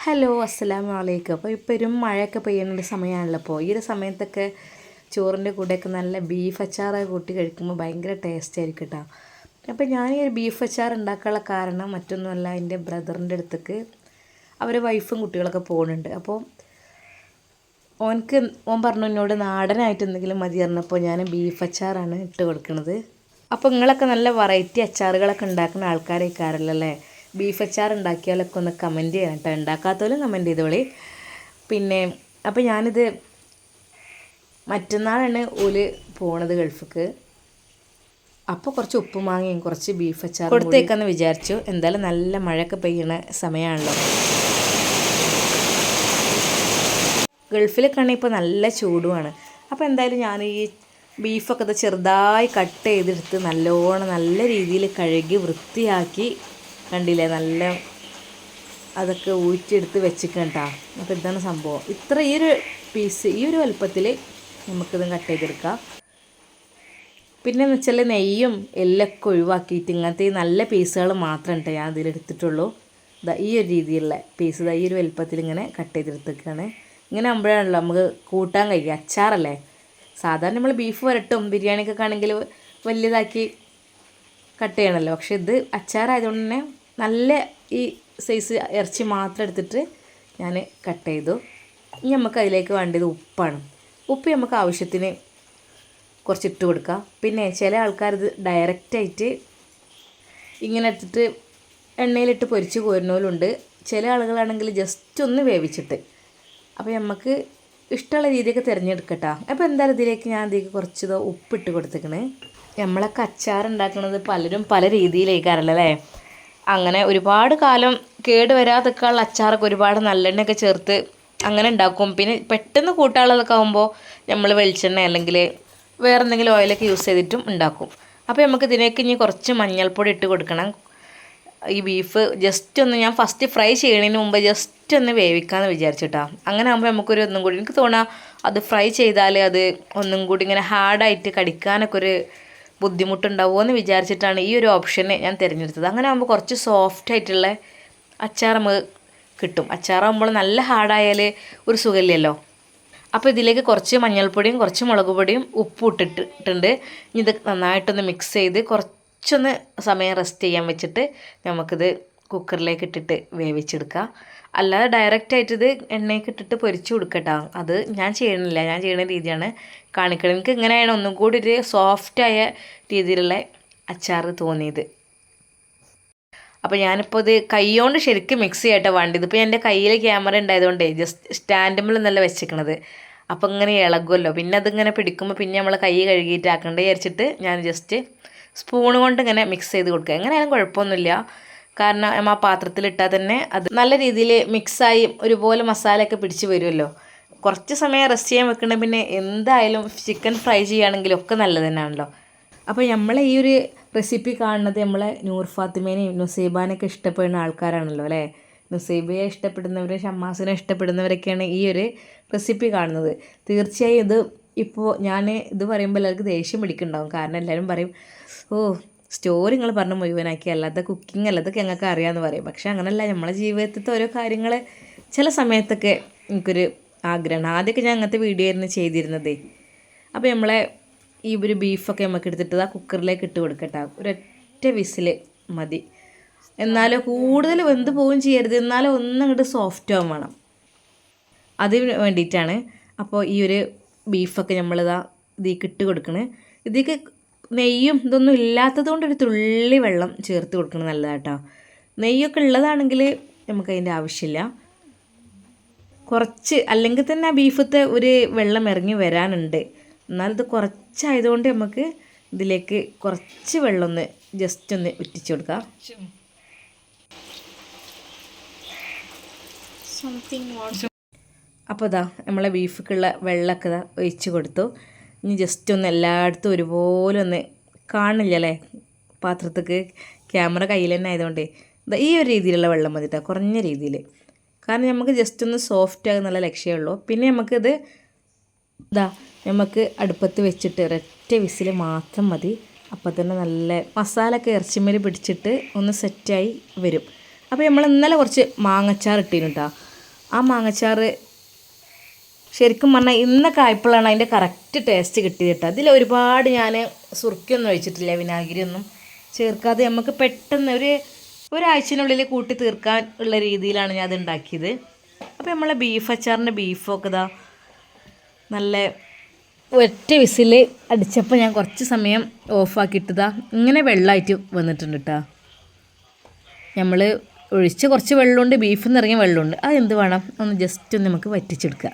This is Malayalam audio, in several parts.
ഹലോ അസ്സലാമു അലൈക്കും അപ്പോൾ ഇപ്പോൾ ഒരു മഴയൊക്കെ പെയ്യുന്ന സമയമാണല്ലോ അപ്പോൾ ഈ ഒരു സമയത്തൊക്കെ ചോറിന്റെ കൂടെയൊക്കെ നല്ല ബീഫ് അച്ചാറൊക്കെ കൂട്ടി കഴിക്കുമ്പോൾ ഭയങ്കര ടേസ്റ്റ് ആയിരിക്കും കേട്ടോ അപ്പോൾ ഞാൻ ഈ ഒരു ബീഫ് അച്ചാർ ഉണ്ടാക്കാനുള്ള കാരണം മറ്റൊന്നുമല്ല എന്റെ ബ്രദറിന്റെ അടുത്തേക്ക് അവരെ വൈഫും കുട്ടികളൊക്കെ പോകുന്നുണ്ട് അപ്പോൾ ഓനക്ക് ഓൻ പറഞ്ഞു എന്നോട് നാടനായിട്ട് എന്തെങ്കിലും മതി പറഞ്ഞപ്പോൾ ഞാൻ ബീഫ് അച്ചാറാണ് ഇട്ട് കൊടുക്കുന്നത് അപ്പോൾ നിങ്ങളൊക്കെ നല്ല വെറൈറ്റി അച്ചാറുകളൊക്കെ ഉണ്ടാക്കുന്ന ആൾക്കാരെ അല്ലേ ബീഫ് അച്ചാർ ഉണ്ടാക്കിയാലൊക്കെ ഒന്ന് കമന്റ് ചെയ്യണം കേട്ടോ. ഉണ്ടാക്കാത്തവരും കമന്റ് ചെയ്തോളി പിന്നെ അപ്പോൾ ഞാനിത് മറ്റന്നാളാണ് ഓൽ പോണത് ഗൾഫിക്ക്. അപ്പോൾ കുറച്ച് ഉപ്പ് മാങ്ങയും കുറച്ച് ബീഫ് അച്ചാർ കൊടുത്തേക്കാന്ന് വിചാരിച്ചു. എന്തായാലും നല്ല മഴയൊക്കെ പെയ്യണ സമയമാണല്ലോ ഗൾഫിലൊക്കെയാണെങ്കിൽ ഇപ്പോൾ നല്ല ചൂടുമാണ്. അപ്പോൾ എന്തായാലും ഞാൻ ഈ ബീഫൊക്കെ ചെറുതായി കട്ട് ചെയ്തെടുത്ത് നല്ലോണം നല്ല രീതിയിൽ കഴുകി വൃത്തിയാക്കി കണ്ടില്ലേ? നല്ല അതൊക്കെ ഊറ്റിയെടുത്ത് വെച്ചിക്കണ്ടാ അപ്പോൾ ഇതാണ് സംഭവം. ഇത്ര ഈ ഒരു പീസ് ഈ ഒരു വലുപ്പത്തിൽ നമുക്കിത് കട്ട് ചെയ്തെടുക്കാം. പിന്നെ എന്ന് വെച്ചാൽ നെയ്യും എല്ലൊക്കെ ഒഴിവാക്കിയിട്ട് ഇങ്ങനത്തെ ഈ നല്ല പീസുകൾ മാത്രം കേട്ടോ ഞാൻ അതിലെടുത്തിട്ടുള്ളൂ ഇതാ ഈ ഒരു രീതിയിലുള്ള പീസ് ഇതാ ഈ ഒരു വലുപ്പത്തിൽ ഇങ്ങനെ കട്ട് ചെയ്തെടുത്തേക്കാണ് ഇങ്ങനെ ആകുമ്പോഴാണല്ലോ നമുക്ക് കൂട്ടാൻ കഴിയുക. അച്ചാറല്ലേ? സാധാരണ നമ്മൾ ബീഫ് വരട്ടും ബിരിയാണിക്കൊക്കെ ആണെങ്കിൽ വലിയതാക്കി കട്ട് ചെയ്യണമല്ലോ പക്ഷെ ഇത് അച്ചാറായതുകൊണ്ട് തന്നെ നല്ല ഈ സൈസ് ഇറച്ചി മാത്രം എടുത്തിട്ട് ഞാൻ കട്ട് ചെയ്തു. ഇനി നമുക്ക് അതിലേക്ക് വേണ്ടത് ഉപ്പാണ്. ഉപ്പ് നമുക്ക് ആവശ്യത്തിന് കുറച്ച് ഇട്ട് കൊടുക്കുക പിന്നെ ചില ആൾക്കാർ ഇത് ഡയറക്റ്റായിട്ട് ഇങ്ങനെ എടുത്തിട്ട് എണ്ണയിലിട്ട് പൊരിച്ച് കോരുന്നവരുണ്ട്. ചില ആളുകളാണെങ്കിൽ ജസ്റ്റ് ഒന്ന് വേവിച്ചിട്ട്. അപ്പോൾ നമുക്ക് ഇഷ്ടമുള്ള രീതിയൊക്കെ തിരഞ്ഞെടുക്കട്ടോ. അപ്പോൾ എന്തായാലും ഇതിലേക്ക് ഞാൻ ഇതിലേക്ക് കുറച്ച് ഉപ്പിട്ട് കൊടുത്തേക്കണേ. നമ്മളൊക്കെ അച്ചാർ ഉണ്ടാക്കുന്നത് പലരും പല രീതിയിലേക്കാറല്ലേ അങ്ങനെ ഒരുപാട് കാലം കേട് വരാതൊക്കെയുള്ള അച്ചാറൊക്കെ ഒരുപാട് നല്ലെണ്ണയൊക്കെ ചേർത്ത് അങ്ങനെ ഉണ്ടാക്കും. പിന്നെ പെട്ടെന്ന് കൂട്ടാനുള്ളതൊക്കെ ആകുമ്പോൾ നമ്മൾ വെളിച്ചെണ്ണ അല്ലെങ്കിൽ വേറെ എന്തെങ്കിലും ഓയിലൊക്കെ യൂസ് ചെയ്തിട്ടും ഉണ്ടാക്കും. അപ്പോൾ നമുക്ക് ഇതിലേക്ക് ഇനി കുറച്ച് മഞ്ഞൾപ്പൊടി ഇട്ട് കൊടുക്കണം. ഈ ബീഫ് ജസ്റ്റ് ഒന്ന് ഞാൻ ഫസ്റ്റ് ഫ്രൈ ചെയ്യണതിന് മുമ്പ് ജസ്റ്റ് ഒന്ന് വേവിക്കാമെന്ന് വിചാരിച്ചിട്ടാ. അങ്ങനെ ആകുമ്പോൾ നമുക്കൊരു ഒന്നും കൂടി എനിക്ക് തോന്നാം അത് ഫ്രൈ ചെയ്താൽ അത് ഒന്നും കൂടി ഇങ്ങനെ ഹാർഡായിട്ട് കടിക്കാനൊക്കെ ഒരു ബുദ്ധിമുട്ടുണ്ടാവുമോ എന്ന് വിചാരിച്ചിട്ടാണ് ഈ ഒരു ഓപ്ഷനെ ഞാൻ തിരഞ്ഞെടുത്തത്. അങ്ങനെ ആകുമ്പോൾ കുറച്ച് സോഫ്റ്റ് ആയിട്ടുള്ള അച്ചാർ നമുക്ക് കിട്ടും. അച്ചാറാകുമ്പോൾ നല്ല ഹാർഡായാൽ ഒരു സുഖമില്ലല്ലോ. അപ്പോൾ ഇതിലേക്ക് കുറച്ച് മഞ്ഞൾപ്പൊടിയും കുറച്ച് മുളക് പൊടിയും ഉപ്പും ഇട്ടിട്ടുണ്ട് ഇനി ഇത് നന്നായിട്ടൊന്ന് മിക്സ് ചെയ്ത് കുറച്ചൊന്ന് സമയം റെസ്റ്റ് ചെയ്യാൻ വെച്ചിട്ട് നമുക്കിത് കുക്കറിലേക്ക് ഇട്ടിട്ട് വേവിച്ചെടുക്കുക. അല്ലാതെ ഡയറക്റ്റ് ആയിട്ട് ഇത് എണ്ണയ്ക്ക് ഇട്ടിട്ട് പൊരിച്ച് കൊടുക്കട്ടോ. അത് ഞാൻ ചെയ്യണില്ല. ഞാൻ ചെയ്യുന്ന രീതിയാണ് കാണിക്കണം എനിക്ക് ഇങ്ങനെയാണ് ഒന്നും കൂടി ഒരു സോഫ്റ്റായ രീതിയിലുള്ള അച്ചാർ തോന്നിയത്. അപ്പോൾ ഞാനിപ്പോൾ ഇത് കൈകൊണ്ട് ശരിക്കും മിക്സ് ചെയ്യട്ടെ വേണ്ടത്. ഇതിപ്പോൾ എന്റെ കയ്യിൽ ക്യാമറ ഉണ്ടായതുകൊണ്ടേ ജസ്റ്റ് സ്റ്റാൻഡുമ്പിൽ നല്ല വെച്ചിരിക്കണത്. അപ്പോൾ ഇങ്ങനെ ഇളകുമല്ലോ. പിന്നെ അതിങ്ങനെ പിടിക്കുമ്പോൾ പിന്നെ നമ്മൾ കൈ കഴുകിയിട്ട് ആക്കണ്ട വിചാരിച്ചിട്ട് ഞാൻ ജസ്റ്റ് സ്പൂൺ കൊണ്ട് ഇങ്ങനെ മിക്സ് ചെയ്ത് കൊടുക്കുക. എങ്ങനെയാലും കുഴപ്പമൊന്നുമില്ല. കാരണം ആ പാത്രത്തിലിട്ടാൽ തന്നെ അത് നല്ല രീതിയിൽ മിക്സായി ഒരുപോലെ മസാലയൊക്കെ പിടിച്ച് വരുമല്ലോ കുറച്ച് സമയം റെസ്റ്റ് ചെയ്യാൻ വെക്കണ പിന്നെ എന്തായാലും ചിക്കൻ ഫ്രൈ ചെയ്യുകയാണെങ്കിലും ഒക്കെ നല്ലത് തന്നെയാണല്ലോ. അപ്പോൾ നമ്മളെ ഈ ഒരു റെസിപ്പി കാണുന്നത് നമ്മളെ നൂർ ഫാത്തിമേനെയും നുസൈബാനൊക്കെ ഇഷ്ടപ്പെടുന്ന ആൾക്കാരാണല്ലോ അല്ലേ? നുസൈബയെ ഇഷ്ടപ്പെടുന്നവർ ഷമ്മാസിനെ ഇഷ്ടപ്പെടുന്നവരൊക്കെയാണ് ഈ ഒരു റെസിപ്പി കാണുന്നത്. തീർച്ചയായും ഇത് ഇപ്പോൾ ഞാൻ ഇത് പറയുമ്പോൾ എല്ലാവർക്കും ദേഷ്യം പിടിക്കുന്നുണ്ടാവും. കാരണം എല്ലാവരും പറയും ഓ സ്റ്റോറി നിങ്ങൾ പറഞ്ഞ് മുഴുവനാക്കി. അല്ലാതെ കുക്കിംഗ് അല്ലാതൊക്കെ ഞങ്ങൾക്ക് അറിയാമെന്ന് പറയും. പക്ഷേ അങ്ങനെയല്ല നമ്മളെ ജീവിതത്തിലത്തെ ഓരോ കാര്യങ്ങൾ ചില സമയത്തൊക്കെ എനിക്കൊരു ആഗ്രഹമാണ് ആദ്യമൊക്കെ ഞാൻ അങ്ങനത്തെ വീഡിയോ ആയിരുന്നു ചെയ്തിരുന്നതേ. അപ്പോൾ നമ്മളെ ഈ ഒരു ബീഫൊക്കെ നമുക്ക് എടുത്തിട്ട് ആ കുക്കറിലേക്ക് ഇട്ട് കൊടുക്കട്ടെ. ഒരൊറ്റ വിസിൽ മതി. എന്നാലും കൂടുതൽ വെന്ത് പോവുകയും ചെയ്യരുത്. എന്നാലും ഒന്നും അങ്ങോട്ട് സോഫ്റ്റ് ആവും വേണം. അതിന് വേണ്ടിയിട്ടാണ് അപ്പോൾ ഈ ഒരു ബീഫൊക്കെ നമ്മളിതാ ഇതിലേക്ക് ഇട്ട് കൊടുക്കണേ. ഇതിലേക്ക് നെയ്യും ഇതൊന്നും ഇല്ലാത്തത് കൊണ്ട് ഒരു തുള്ളി വെള്ളം ചേർത്ത് കൊടുക്കണം നല്ലതാട്ടോ. നെയ്യൊക്കെ ഉള്ളതാണെങ്കിൽ നമുക്കതിന്റെ ആവശ്യമില്ല. കുറച്ച് അല്ലെങ്കിൽ തന്നെ ആ ബീഫത്തെ ഒരു വെള്ളം ഇറങ്ങി വരാനുണ്ട്. എന്നാൽ ഇത് കുറച്ചായതുകൊണ്ട് നമുക്ക് ഇതിലേക്ക് കുറച്ച് വെള്ളം ഒന്ന് ജസ്റ്റ് ഒന്ന് ഉറ്റിച്ചു കൊടുക്കാം. അപ്പോൾ ഇതാ നമ്മളെ ബീഫിക്കുള്ള വെള്ളമൊക്കെ ഒഴിച്ച് കൊടുത്തു. ഇനി ജസ്റ്റ് ഒന്ന് എല്ലായിടത്തും ഒരുപോലെ ഒന്ന് കാണില്ല അല്ലേ? പാത്രത്തേക്ക് ക്യാമറ കയ്യിൽ തന്നെ ആയതുകൊണ്ട്. ഈ ഒരു രീതിയിലുള്ള വെള്ളം മതി കേട്ടോ കുറഞ്ഞ രീതിയിൽ. കാരണം നമുക്ക് ജസ്റ്റ് ഒന്ന് സോഫ്റ്റ് ആകുന്നുള്ള ലക്ഷ്യമുള്ളൂ പിന്നെ നമുക്കിത് ഇതാ നമുക്ക് അടുപ്പത്ത് വെച്ചിട്ട് ഒരൊറ്റ വിസിൽ മാത്രം മതി. അപ്പോൾ തന്നെ നല്ല മസാല ഒക്കെ ഇറച്ചിമേൽ പിടിച്ചിട്ട് ഒന്ന് സെറ്റായി വരും. അപ്പോൾ നമ്മൾ ഇന്നലെ കുറച്ച് മാങ്ങച്ചാർ ഇട്ടിരുന്നു കേട്ടോ ആ മാങ്ങച്ചാർ ശരിക്കും പറഞ്ഞാൽ ഇന്നൊക്കെ ആയപ്പോഴാണ് അതിന്റെ കറക്റ്റ് ടേസ്റ്റ് കിട്ടിയത് കേട്ടോ. അതിൽ ഒരുപാട് ഞാൻ സുറുക്കിയൊന്നും ഒഴിച്ചിട്ടില്ല വിനാഗിരി ഒന്നും ചേർക്കാതെ നമുക്ക് പെട്ടെന്ന് ഒരു ഒരാഴ്ചനുള്ളിൽ കൂട്ടി തീർക്കാൻ ഉള്ള രീതിയിലാണ് ഞാൻ അത് ഉണ്ടാക്കിയത്. അപ്പോൾ നമ്മളെ ബീഫ് അച്ചാറിന്റെ ബീഫൊക്കെ ഇതാ നല്ല ഒറ്റ വിസിൽ അടിച്ചപ്പോൾ ഞാൻ കുറച്ച് സമയം ഓഫാക്കിയിട്ടതാ ഇങ്ങനെ വെള്ളമായിട്ട് വന്നിട്ടുണ്ട് കേട്ടോ. നമ്മൾ ഒഴിച്ച് കുറച്ച് വെള്ളമുണ്ട് ബീഫിൽ നിന്ന് ഇറങ്ങിയ വെള്ളമുണ്ട്. അത് എന്ത് വേണം? ഒന്ന് ജസ്റ്റ് ഒന്ന് നമുക്ക് വറ്റിച്ചെടുക്കുക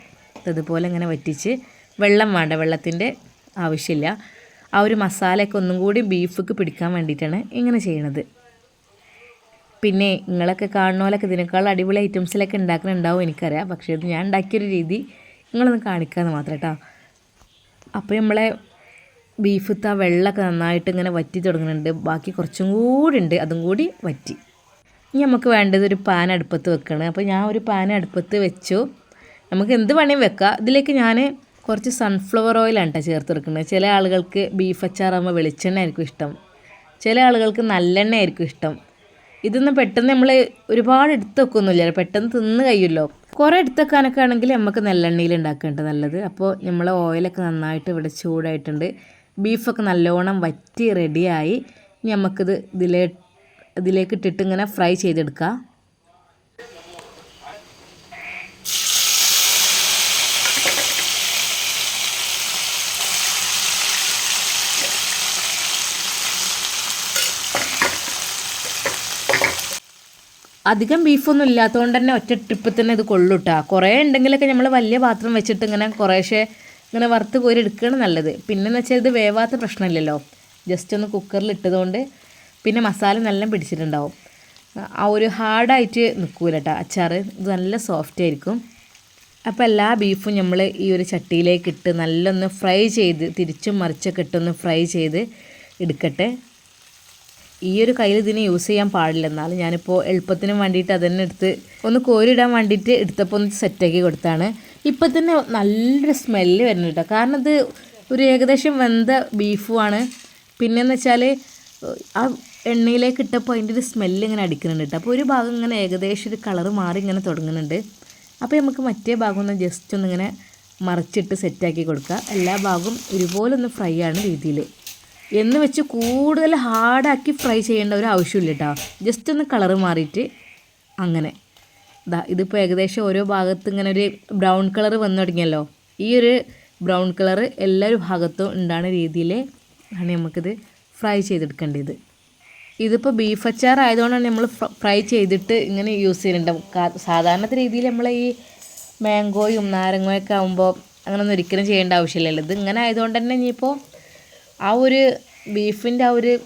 അതുപോലെ ഇങ്ങനെ വറ്റിച്ച് വെള്ളം വേണ്ട വെള്ളത്തിന്റെ ആവശ്യമില്ല. ആ ഒരു മസാലയൊക്കെ ഒന്നും കൂടി ബീഫിക്ക് പിടിക്കാൻ വേണ്ടിയിട്ടാണ് ഇങ്ങനെ ചെയ്യണത്. പിന്നെ നിങ്ങളൊക്കെ കാണുന്ന പോലൊക്കെ ഇതിനേക്കാൾ അടിപൊളി ഐറ്റംസിലൊക്കെ ഉണ്ടാക്കുന്നുണ്ടാവും എനിക്കറിയാം. പക്ഷേ ഇത് ഞാൻ ഉണ്ടാക്കിയൊരു രീതി നിങ്ങളൊന്ന് കാണിക്കാമെന്ന് മാത്രം കേട്ടോ അപ്പോൾ നമ്മളെ ബീഫത്തെ ആ വെള്ളമൊക്കെ നന്നായിട്ട് ഇങ്ങനെ വറ്റി തുടങ്ങുന്നുണ്ട് ബാക്കി കുറച്ചും കൂടി ഉണ്ട്. അതും കൂടി വറ്റി. ഇനി നമുക്ക് വേണ്ടത് ഒരു പാൻ അടുപ്പത്ത് വെക്കണം. അപ്പോൾ ഞാൻ ഒരു പാൻ അടുപ്പത്ത് വെച്ചു. നമുക്ക് എന്ത് വേണേലും വെക്കാം. ഇതിലേക്ക് ഞാൻ കുറച്ച് സൺഫ്ലവർ ഓയിലാണ് കേട്ടോ ചേർത്ത് വെക്കുന്നത് ചില ആളുകൾക്ക് ബീഫ് അച്ചാറാകുമ്പോൾ വെളിച്ചെണ്ണ ആയിരിക്കും ഇഷ്ടം. ചില ആളുകൾക്ക് നല്ലെണ്ണ ആയിരിക്കും ഇഷ്ടം. ഇതൊന്നും പെട്ടെന്ന് നമ്മൾ ഒരുപാട് എടുത്ത് വെക്കൊന്നുമില്ല. പെട്ടെന്ന് തിന്ന് കഴിയുമല്ലോ. കുറേ എടുത്ത് വെക്കാനൊക്കെ ആണെങ്കിൽ നമുക്ക് നെല്ലെണ്ണയിൽ ഉണ്ടാക്കേണ്ടത് നല്ലത്. അപ്പോൾ നമ്മൾ ഓയിലൊക്കെ നന്നായിട്ട് ഇവിടെ ചൂടായിട്ടുണ്ട്. ബീഫൊക്കെ നല്ലോണം വറ്റി റെഡിയായി നമുക്കിത് ഇതിലേ ഇതിലേക്ക് ഇട്ടിട്ട് ഇങ്ങനെ ഫ്രൈ ചെയ്തെടുക്കാം. അധികം ബീഫൊന്നും ഇല്ലാത്തതുകൊണ്ട് തന്നെ ഒറ്റ ട്രിപ്പിൽ തന്നെ ഇത് കൊള്ളൂട്ടാ. കുറേ ഉണ്ടെങ്കിലൊക്കെ നമ്മൾ വലിയ പാത്രം വെച്ചിട്ട് ഇങ്ങനെ കുറേശ്ശെ ഇങ്ങനെ വറുത്ത് കോരി എടുക്കുകയാണ് നല്ലത്. പിന്നെന്ന് വെച്ചാൽ ഇത് വേവാത്ത പ്രശ്നമില്ലല്ലോ. ജസ്റ്റ് ഒന്ന് കുക്കറിൽ ഇട്ടതുകൊണ്ട് പിന്നെ മസാല നല്ല പിടിച്ചിട്ടുണ്ടാവും. ആ ഒരു ഹാർഡായിട്ട് നിൽക്കൂല കേട്ടോ അച്ചാർ ഇത് നല്ല സോഫ്റ്റ് ആയിരിക്കും. അപ്പോൾ എല്ലാ ബീഫും നമ്മൾ ഈ ഒരു ചട്ടിയിലേക്ക് ഇട്ട് നല്ലൊന്ന് ഫ്രൈ ചെയ്ത് തിരിച്ചും മറിച്ചൊക്കെ ഇട്ടൊന്ന് ഫ്രൈ ചെയ്ത് എടുക്കട്ടെ. ഈ ഒരു കയ്യിൽ ഇതിന് യൂസ് ചെയ്യാൻ പാടില്ല. എന്നാലും ഞാനിപ്പോൾ എളുപ്പത്തിന് വേണ്ടിയിട്ട് അതന്നെ എടുത്ത് ഒന്ന് കോരിടാൻ വേണ്ടിയിട്ട് എടുത്തപ്പോൾ ഒന്ന് സെറ്റാക്കി കൊടുത്താണ്. ഇപ്പം തന്നെ നല്ലൊരു സ്മെല്ല് വരുന്നു കേട്ടോ കാരണം ഇത് ഒരു ഏകദേശം വെന്ത ബീഫുമാണ് പിന്നെന്ന് വെച്ചാൽ ആ എണ്ണയിലേക്ക് ഇട്ടപ്പോൾ അതിന്റെ ഒരു സ്മെല്ല് ഇങ്ങനെ അടിക്കുന്നുണ്ട് കേട്ടോ അപ്പോൾ ഒരു ഭാഗം ഇങ്ങനെ ഏകദേശം ഒരു കളറ് മാറി ഇങ്ങനെ തുടങ്ങുന്നുണ്ട്. അപ്പോൾ നമുക്ക് മറ്റേ ഭാഗം ഒന്ന് ജസ്റ്റ് ഒന്നിങ്ങനെ മറിച്ചിട്ട് സെറ്റാക്കി കൊടുക്കുക എല്ലാ ഭാഗവും ഒരുപോലെ ഒന്ന് ഫ്രൈ ആണ് രീതിയിൽ എന്ന് വെച്ച് കൂടുതൽ ഹാർഡാക്കി ഫ്രൈ ചെയ്യേണ്ട ഒരു ആവശ്യമില്ല കേട്ടോ. ജസ്റ്റ് ഒന്ന് കളറ് മാറിയിട്ട് അങ്ങനെ. ഇതാ ഇതിപ്പോൾ ഏകദേശം ഓരോ ഭാഗത്ത് ഇങ്ങനെ ഒരു ബ്രൗൺ കളർ വന്നു തുടങ്ങിയല്ലോ. ഈ ഒരു ബ്രൗൺ കളർ എല്ലാ ഭാഗത്തും ഉണ്ടാകുന്ന രീതിയിൽ ആണ് നമുക്കിത് ഫ്രൈ ചെയ്തെടുക്കേണ്ടത്. ഇതിപ്പോൾ ബീഫ് അച്ചാർ ആയതുകൊണ്ടാണ് നമ്മൾ ഫ്രൈ ചെയ്തിട്ട് ഇങ്ങനെ യൂസ് ചെയ്യുന്നുണ്ട്. സാധാരണ രീതിയിൽ നമ്മൾ ഈ മാംഗോയും നാരങ്ങയൊക്കെ ആകുമ്പോൾ അങ്ങനെയൊന്നും ഒരിക്കലും ചെയ്യേണ്ട ആവശ്യമില്ലല്ലോ. ഇത് ഇങ്ങനെ ആയതുകൊണ്ട് തന്നെ ഇനിയിപ്പോൾ ആ ഒരു ബീഫിന്റെ ആ ഒരു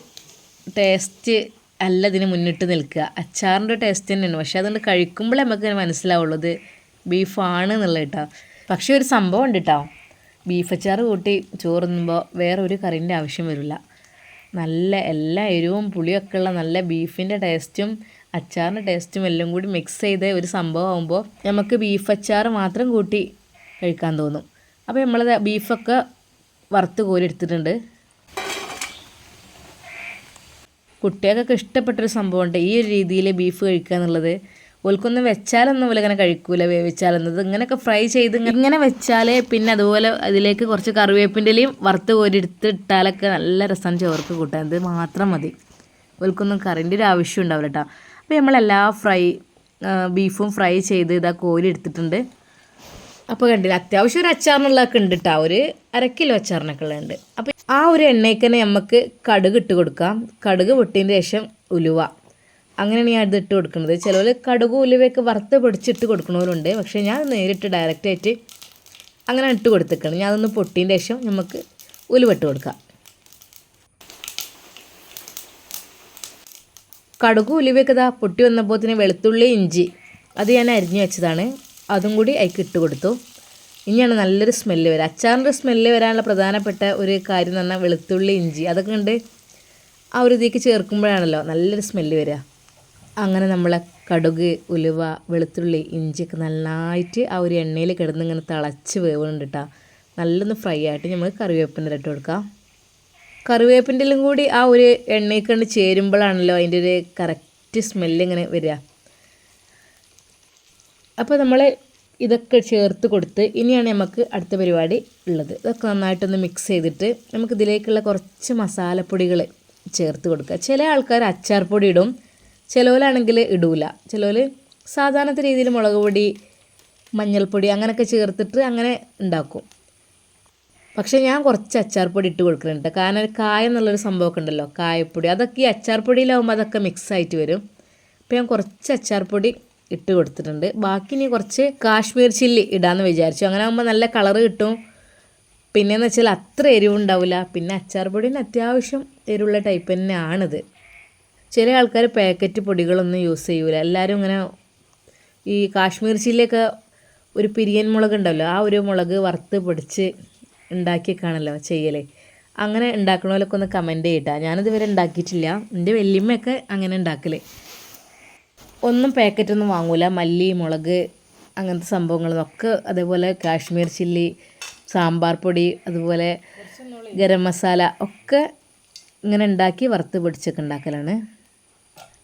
ടേസ്റ്റ് അല്ല ഇതിന് മുന്നിട്ട് നിൽക്കുക. അച്ചാറിന്റെ ടേസ്റ്റ് തന്നെയാണ്. പക്ഷെ അതുകൊണ്ട് കഴിക്കുമ്പോൾ നമുക്ക് മനസ്സിലാവുള്ളത് ബീഫാണ് എന്നുള്ളത് കേട്ടോ. പക്ഷേ ഒരു സംഭവം ഉണ്ട് കേട്ടോ. ബീഫ് അച്ചാർ കൂട്ടി ചോറുന്നുമ്പോൾ വേറെ ഒരു കറിന്റെ ആവശ്യം വരില്ല. നല്ല എല്ലാ എരിവും പുളിയൊക്കെ ഉള്ള നല്ല ബീഫിന്റെ ടേസ്റ്റും അച്ചാറിന്റെ ടേസ്റ്റും എല്ലാം കൂടി മിക്സ് ചെയ്ത ഒരു സംഭവം ആകുമ്പോൾ നമുക്ക് ബീഫ് അച്ചാർ മാത്രം കൂട്ടി കഴിക്കാൻ തോന്നും. അപ്പോൾ നമ്മൾ ബീഫൊക്കെ വറുത്ത് കോരി എടുത്തിട്ടുണ്ട്. കുട്ടികൾക്കൊക്കെ ഇഷ്ടപ്പെട്ടൊരു സംഭവമുണ്ട്. ഈ ഒരു രീതിയിൽ ബീഫ് കഴിക്കുക എന്നുള്ളത്. ഓൽക്കൊന്നും വെച്ചാലൊന്നും പോലെ ഇങ്ങനെ കഴിക്കൂല വേവിച്ചാലൊന്നും ഇത് ഇങ്ങനെയൊക്കെ ഫ്രൈ ചെയ്ത് ഇങ്ങനെ വെച്ചാൽ പിന്നെ അതുപോലെ അതിലേക്ക് കുറച്ച് കറിവേപ്പിന്റെ ഇലയും വറുത്ത് കോരി എടുത്ത് ഇട്ടാലൊക്കെ നല്ല രസം ചോർക്ക് കൂട്ടാൻ. ഇത് മാത്രം മതി. ഓൽക്കൊന്നും കറിന്റെ ഒരു ആവശ്യം ഉണ്ടാവില്ല കേട്ടോ അപ്പോൾ നമ്മളെല്ലാ ഫ്രൈ ബീഫും ഫ്രൈ ചെയ്ത് ഇതാ കോരി എടുത്തിട്ടുണ്ട്. അപ്പോൾ കണ്ടില്ല അത്യാവശ്യം ഒരു അച്ചാറിനുള്ളതൊക്കെ ഉണ്ട് കേട്ടോ ഒരു അര കിലോ അച്ചാറിനൊക്കെ ഉള്ളതുണ്ട്. അപ്പോൾ ആ ഒരു എണ്ണയ്ക്ക് തന്നെ നമുക്ക് കടുക് ഇട്ട് കൊടുക്കാം. കടുക് പൊട്ടിയതിന് ശേഷം ഉലുവ. അങ്ങനെയാണ് ഞാൻ ഇട്ട് കൊടുക്കുന്നത്. ചിലവർ കടുക് ഉലുവയൊക്കെ വറുത്ത് പൊടിച്ചിട്ട് കൊടുക്കുന്നവരുണ്ട് പക്ഷേ ഞാൻ നേരിട്ട് ഡയറക്റ്റായിട്ട് അങ്ങനെ ഇട്ട് കൊടുത്തേക്കണം ഞാൻ അതൊന്ന് പൊട്ടിയതിന് ശേഷം നമുക്ക് ഉലുവ ഇട്ട് കൊടുക്കാം. കടുക് ഉലുവയൊക്കെ ഇതാ പൊട്ടി വന്നപ്പോൾ തന്നെ വെളുത്തുള്ളി ഇഞ്ചി അത് ഞാൻ അരിഞ്ഞു വെച്ചതാണ്. അതും കൂടി അതിക്ക് ഇട്ട് കൊടുത്തു. ഇനിയാണ് നല്ലൊരു സ്മെല്ല് വരിക അച്ചാറിന്റെ സ്മെല്ല് വരാനുള്ള പ്രധാനപ്പെട്ട ഒരു കാര്യം എന്ന് പറഞ്ഞാൽ വെളുത്തുള്ളി ഇഞ്ചി അതൊക്കെ ഉണ്ട് ആ ഒരു ഇതിലേക്ക് ചേർക്കുമ്പോഴാണല്ലോ നല്ലൊരു സ്മെല്ല് വരിക അങ്ങനെ നമ്മളെ കടുക് ഉലുവ വെളുത്തുള്ളി ഇഞ്ചിയൊക്കെ നന്നായിട്ട് ആ ഒരു എണ്ണയിൽ കിടന്ന് ഇങ്ങനെ തിളച്ച് വേവുന്നുണ്ട് കേട്ടോ നല്ലൊന്ന് ഫ്രൈ ആയിട്ട് നമ്മൾ കറിവേപ്പിന്റെ ഇട്ട് കൊടുക്കാം. കറിവേപ്പിന്റെ കൂടി ആ ഒരു എണ്ണയിൽ കണ്ട് ചേരുമ്പോഴാണല്ലോ അതിന്റെ ഒരു കറക്റ്റ് സ്മെല്ല് ഇങ്ങനെ വരിക അപ്പോൾ നമ്മൾ ഇതൊക്കെ ചേർത്ത് കൊടുത്ത് ഇനിയാണ് നമുക്ക് അടുത്ത പരിപാടി ഉള്ളത്. ഇതൊക്കെ നന്നായിട്ടൊന്ന് മിക്സ് ചെയ്തിട്ട് നമുക്ക് ഇതിലേക്കുള്ള കുറച്ച് മസാലപ്പൊടികൾ ചേർത്ത് കൊടുക്കുക. ചില ആൾക്കാർ അച്ചാർ പൊടി ഇടും ചിലവരാണെങ്കിൽ ഇടൂല. ചിലവർ സാധാരണത്തെ രീതിയിൽ മുളക് പൊടി മഞ്ഞൾപ്പൊടി അങ്ങനെയൊക്കെ ചേർത്തിട്ട് അങ്ങനെ ഉണ്ടാക്കും. പക്ഷേ ഞാൻ കുറച്ച് അച്ചാർ പൊടി ഇട്ട് കൊടുക്കുന്നുണ്ട് കാരണം കായ എന്നുള്ളൊരു സംഭവമൊക്കെ ഉണ്ടല്ലോ കായപ്പൊടി. അതൊക്കെ ഈ അച്ചാർപ്പൊടിയിലാവുമ്പോൾ അതൊക്കെ മിക്സ് ആയിട്ട് വരും. അപ്പോൾ ഞാൻ കുറച്ച് അച്ചാർപ്പൊടി ഇട്ട് കൊടുത്തിട്ടുണ്ട്. ബാക്കി ഇനി കുറച്ച് കാശ്മീർ ചില്ലി ഇടാമെന്ന് വിചാരിച്ചു. അങ്ങനെ ആകുമ്പോൾ നല്ല കളറ് കിട്ടും. പിന്നെയെന്ന് വെച്ചാൽ അത്ര എരിവുണ്ടാവില്ല പിന്നെ അച്ചാർ പൊടിന് അത്യാവശ്യം എരിവുള്ള ടൈപ്പ് തന്നെയാണിത്. ചില ആൾക്കാർ പാക്കറ്റ് പൊടികളൊന്നും യൂസ് ചെയ്യൂല. എല്ലാവരും ഇങ്ങനെ ഈ കാശ്മീർ ചില്ലിയൊക്കെ ഒരു പിരിയൻ മുളക് ഉണ്ടല്ലോ ആ ഒരു മുളക് വറുത്ത് പൊടിച്ച് ഉണ്ടാക്കിയൊക്കെയാണല്ലോ ചെയ്യൽ അങ്ങനെ ഉണ്ടാക്കണ പോലൊക്കെ ഒന്ന് കമന്റ് ചെയ്യട്ടാ ഞാനിതുവരെ ഉണ്ടാക്കിയിട്ടില്ല. എന്റെ വല്യമ്മയൊക്കെ അങ്ങനെ ഉണ്ടാക്കൽ ഒന്നും പാക്കറ്റൊന്നും വാങ്ങൂല. മല്ലി മുളക് അങ്ങനത്തെ സംഭവങ്ങളൊക്കെ അതേപോലെ കാശ്മീർ ചില്ലി സാമ്പാർ പൊടി അതുപോലെ ഗരം മസാല ഒക്കെ ഇങ്ങനെ ഉണ്ടാക്കി വറുത്ത് പൊടിച്ചൊക്കെ ഉണ്ടാക്കലാണ്.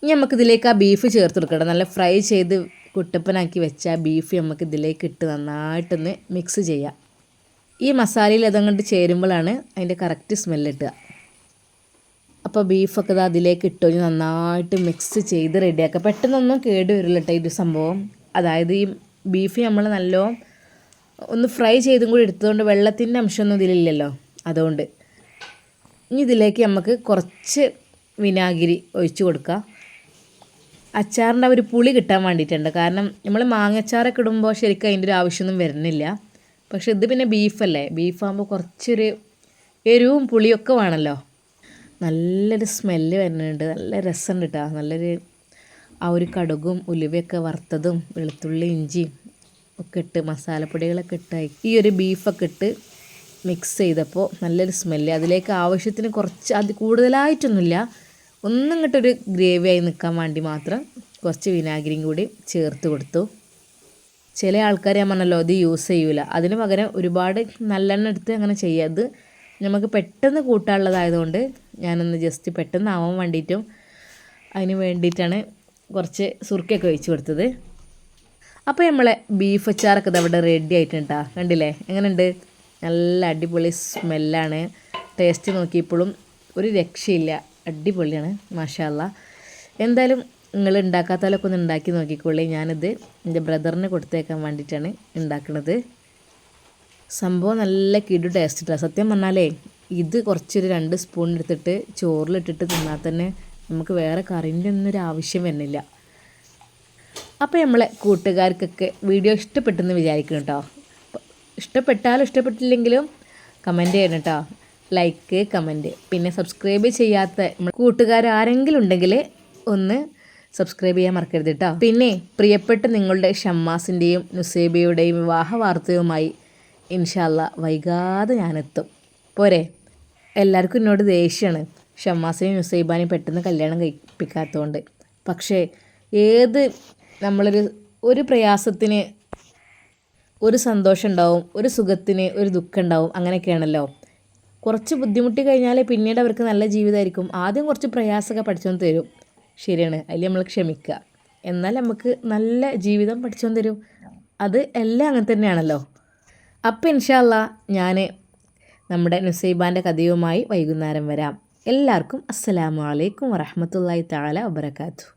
ഇനി നമുക്ക് ഇതിലേക്ക് ആ ബീഫ് ചേർത്ത് കൊടുക്കണം നല്ല ഫ്രൈ ചെയ്ത് കുട്ടപ്പനാക്കി വെച്ച ബീഫ് നമുക്ക് ഇതിലേക്ക് ഇട്ട് നന്നായിട്ടൊന്ന് മിക്സ് ചെയ്യാം. ഈ മസാലയിൽ അതങ്ങോട്ട് ചേരുമ്പോഴാണ് അതിന്റെ കറക്റ്റ് സ്മെല്ല് കിട്ടുക അപ്പോൾ ബീഫൊക്കെ ഇത് അതിലേക്ക് ഇട്ട് നന്നായിട്ട് മിക്സ് ചെയ്ത് റെഡിയാക്കുക പെട്ടെന്നൊന്നും കേട് വരില്ല ഇത് സംഭവം. അതായത് ഈ ബീഫ് നമ്മൾ നല്ലോ ഒന്ന് ഫ്രൈ ചെയ്തും കൂടി എടുത്തതുകൊണ്ട് വെള്ളത്തിന്റെ അംശമൊന്നും ഇതിലില്ലല്ലോ. അതുകൊണ്ട് ഇനി ഇതിലേക്ക് നമുക്ക് കുറച്ച് വിനാഗിരി ഒഴിച്ചു കൊടുക്കുക അച്ചാറിന്റെ ഒരു പുളി കിട്ടാൻ വേണ്ടിയിട്ടുണ്ട്. കാരണം നമ്മൾ മാങ്ങച്ചാറൊക്കെ ഇടുമ്പോൾ ശരിക്കും അതിന്റെ ഒരു ആവശ്യമൊന്നും വരുന്നില്ല. പക്ഷെ ഇത് പിന്നെ ബീഫല്ലേ ബീഫാകുമ്പോൾ കുറച്ചൊരു എരിവും പുളിയൊക്കെ വേണമല്ലോ നല്ലൊരു സ്മെല്ല് വരുന്നുണ്ട്. നല്ല രസമുണ്ട് കേട്ടോ നല്ലൊരു ആ ഒരു കടുകും ഉലുവയൊക്കെ വറുത്തതും വെളുത്തുള്ളി ഇഞ്ചിയും ഒക്കെ ഇട്ട് മസാലപ്പൊടികളൊക്കെ ഇട്ടായി ഈ ഒരു ബീഫൊക്കെ ഇട്ട് മിക്സ് ചെയ്തപ്പോൾ നല്ലൊരു സ്മെല്ല് അതിലേക്ക് ആവശ്യത്തിന് കുറച്ച് അത് കൂടുതലായിട്ടൊന്നുമില്ല. ഒന്നും ഇങ്ങോട്ടൊരു ഗ്രേവി ആയി നിൽക്കാൻ വേണ്ടി മാത്രം കുറച്ച് വിനാഗിരിയും കൂടി ചേർത്ത് കൊടുത്തു. ചില ആൾക്കാർ ഞാൻ പറഞ്ഞല്ലോ ഇത് യൂസ് ചെയ്യൂല. അതിന് പകരം ഒരുപാട് നല്ലെണ്ണ എടുത്ത് അങ്ങനെ ചെയ്യാം. അത് നമുക്ക് പെട്ടെന്ന് കൂട്ടാനുള്ളതായതുകൊണ്ട് ഞാനൊന്ന് ജസ്റ്റ് പെട്ടെന്ന് ആവാൻ വേണ്ടിയിട്ടും അതിന് വേണ്ടിയിട്ടാണ് കുറച്ച് സുർക്കയൊക്കെ ഒഴിച്ച് കൊടുത്തത്. അപ്പോൾ നമ്മളെ ബീഫ് അച്ചാറൊക്കെ ഇത് അവിടെ റെഡി ആയിട്ടുണ്ട് കണ്ടില്ലേ? എങ്ങനെയുണ്ട്? നല്ല അടിപൊളി സ്മെല്ലാണ് ടേസ്റ്റ് നോക്കിയപ്പോഴും ഒരു രക്ഷയില്ല. അടിപൊളിയാണ് മാഷാല്ല എന്തായാലും നിങ്ങൾ ഉണ്ടാക്കാത്തതിലൊക്കെ ഒന്ന് ഉണ്ടാക്കി നോക്കിക്കോളി. ഞാനിത് എന്റെ ബ്രദറിന് കൊടുത്തേക്കാൻ വേണ്ടിയിട്ടാണ് ഉണ്ടാക്കുന്നത് സംഭവം നല്ല കിടു ടേസ്റ്റ് ഇട്ടാണ് സത്യം പറഞ്ഞാലേ ഇത് കുറച്ചൊരു രണ്ട് സ്പൂൺ എടുത്തിട്ട് ചോറിലിട്ടിട്ട് തിന്നാൽ തന്നെ നമുക്ക് വേറെ കറിന്റെ ഒന്നും ഒരു ആവശ്യം വരുന്നില്ല. അപ്പോൾ നമ്മളെ കൂട്ടുകാർക്കൊക്കെ വീഡിയോ ഇഷ്ടപ്പെട്ടെന്ന് വിചാരിക്കണം കേട്ടോ ഇഷ്ടപ്പെട്ടാലും ഇഷ്ടപ്പെട്ടില്ലെങ്കിലും കമന്റ് ചെയ്യണം കേട്ടോ ലൈക്ക് കമന്റ് പിന്നെ സബ്സ്ക്രൈബ് ചെയ്യാത്ത കൂട്ടുകാർ ആരെങ്കിലും ഉണ്ടെങ്കിൽ ഒന്ന് സബ്സ്ക്രൈബ് ചെയ്യാൻ മറക്കരുത് കേട്ടോ പിന്നെ പ്രിയപ്പെട്ട നിങ്ങളുടെ ഷമ്മാസിന്റെയും നുസേബയുടെയും വിവാഹ വാർത്തയുമായി ഇൻഷാല്ല വൈകാതെ ഞാനെത്തും. പോരെ? എല്ലാവർക്കും എന്നോട് ദേഷ്യമാണ്. ഷമ്മാസിനെയും നുസൈബാനെയും പെട്ടെന്ന് കല്യാണം കഴിപ്പിക്കാത്തതുകൊണ്ട് പക്ഷേ ഏത് നമ്മളൊരു ഒരു പ്രയാസത്തിന് ഒരു സന്തോഷം ഉണ്ടാവും ഒരു സുഖത്തിന് ഒരു ദുഃഖം ഉണ്ടാവും അങ്ങനെയൊക്കെയാണല്ലോ. കുറച്ച് ബുദ്ധിമുട്ടി കഴിഞ്ഞാൽ പിന്നീട് അവർക്ക് നല്ല ജീവിതമായിരിക്കും. ആദ്യം കുറച്ച് പ്രയാസമൊക്കെ പഠിച്ചോന്ന് തരും. ശരിയാണ്. അതിൽ നമ്മൾ ക്ഷമിക്കുക. എന്നാൽ നമുക്ക് നല്ല ജീവിതം പഠിച്ചോന്ന് തരും. അത് എല്ലാം അങ്ങനെ തന്നെയാണല്ലോ. അപ്പം ഇൻഷാല്ല ഞാൻ നമ്മുടെ നുസൈബാന്റെ കഥയുമായി വൈകുന്നേരം വരാം. എല്ലാവർക്കും അസ്സലാമു അലൈക്കും വറഹമത്തല്ലാഹി താല വബർക്കാത്തു